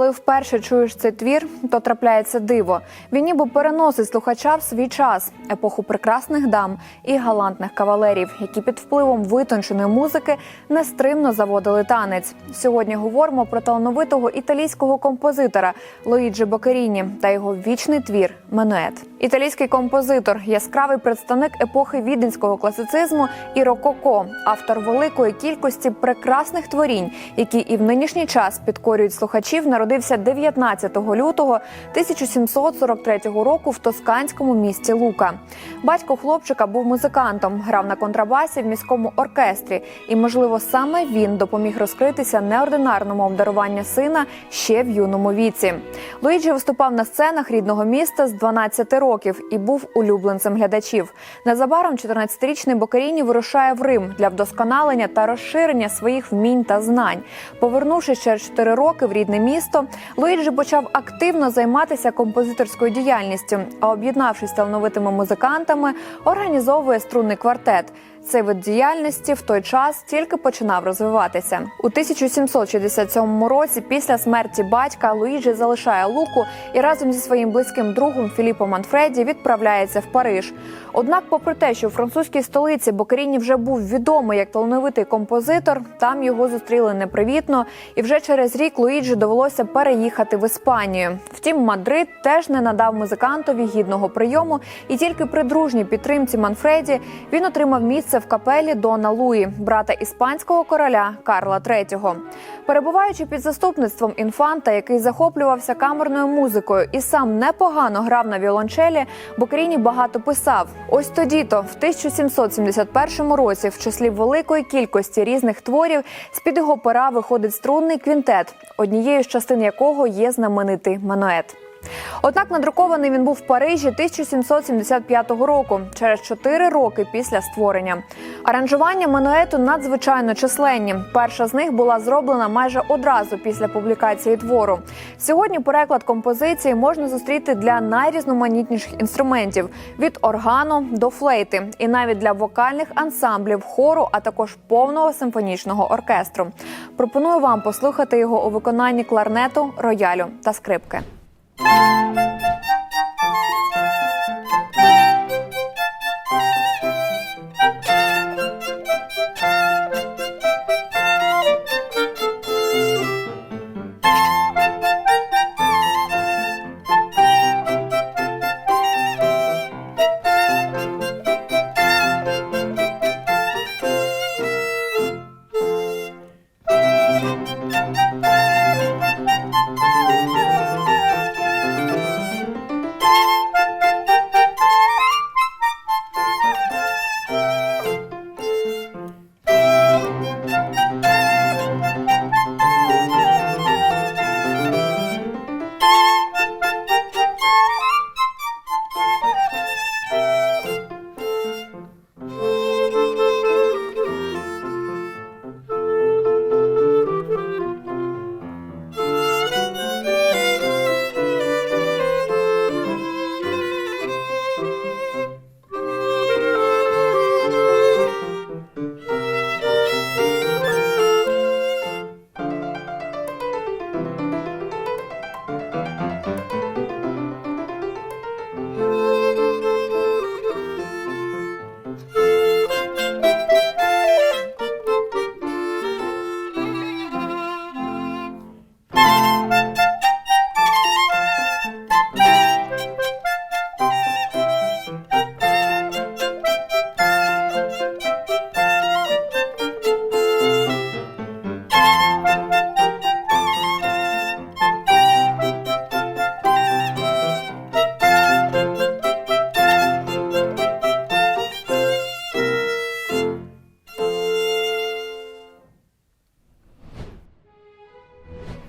Коли вперше чуєш цей твір, то трапляється диво. Він ніби переносить слухача в свій час, епоху прекрасних дам і галантних кавалерів, які під впливом витонченої музики нестримно заводили танець. Сьогодні говоримо про талановитого італійського композитора Луїджі Бокеріні та його вічний твір Менует. Італійський композитор, яскравий представник епохи віденського класицизму і рококо, автор великої кількості прекрасних творінь, які і в нинішній час підкорюють слухачів, народився 19 лютого 1743 року в тосканському місті Лука. Батько хлопчика був музикантом, грав на контрабасі в міському оркестрі, і, можливо, саме він допоміг розкритися неординарному обдарування сина ще в юному віці. Луїджі виступав на сценах рідного міста з 12 років і був улюбленцем глядачів. Незабаром 14-річний Бокеріні вирушає в Рим для вдосконалення та розширення своїх вмінь та знань. Повернувшись через 4 роки в рідне місто, Луїджі почав активно займатися композиторською діяльністю, а об'єднавшись з талановитими музикантами, організовує струнний квартет. Цей вид діяльності в той час тільки починав розвиватися. У 1767 році, після смерті батька, Луїджі залишає Луку і разом зі своїм близьким другом Філіппом Манфреді відправляється в Париж. Однак, попри те, що у французькій столиці Бокеріні вже був відомий як талановитий композитор, там його зустріли непривітно, і вже через рік Луїджі довелося переїхати в Іспанію. Втім, Мадрид теж не надав музикантові гідного прийому, і тільки при дружній підтримці Манфреді він отримав місце в капелі Дона Луї, брата іспанського короля Карла III. Перебуваючи під заступництвом інфанта, який захоплювався камерною музикою і сам непогано грав на віолончелі, Бокеріні багато писав. Ось тоді, то в 1771 році, в числі великої кількості різних творів, з під його пера виходить струнний квінтет, однією з частин якого є знаменитий манует. Однак надрукований він був в Парижі 1775 року, через 4 роки після створення. Аранжування мануету надзвичайно численні. Перша з них була зроблена майже одразу після публікації твору. Сьогодні переклад композиції можна зустріти для найрізноманітніших інструментів від органу до флейти, і навіть для вокальних ансамблів, хору, а також повного симфонічного оркестру. Пропоную вам послухати його у виконанні кларнету, роялю та скрипки. Música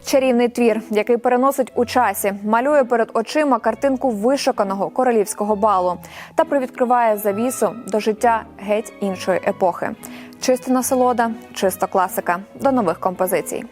Чарівний твір, який переносить у часі, малює перед очима картинку вишуканого королівського балу та привідкриває завісу до життя геть іншої епохи. Чиста насолода, чиста класика. До нових композицій.